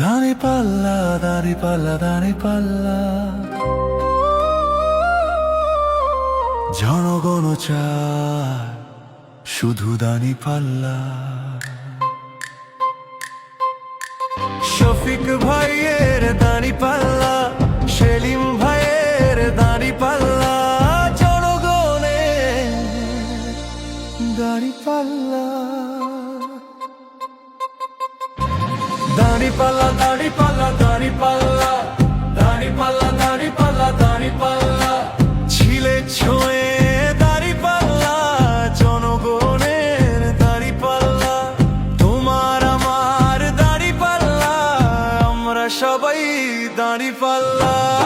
দাঁড়ি পাল্লা দাঁড়ি পাল্লা দাঁড়ি পাল্লা। জনগণ চায় শুধু দাঁড়ি পাল্লা। শফিক ভাইয়ের দাঁড়ি পাল্লা, সেলিম ভাইয়ের দাঁড়ি পাল্লা, জনগণের দাঁড়ি পাল্লা। দাঁড়ি পাল্লা দাঁড়ি ছিলে পাল্লা পাল্লা আমরা সবাই দাঁড়ি পাল্লা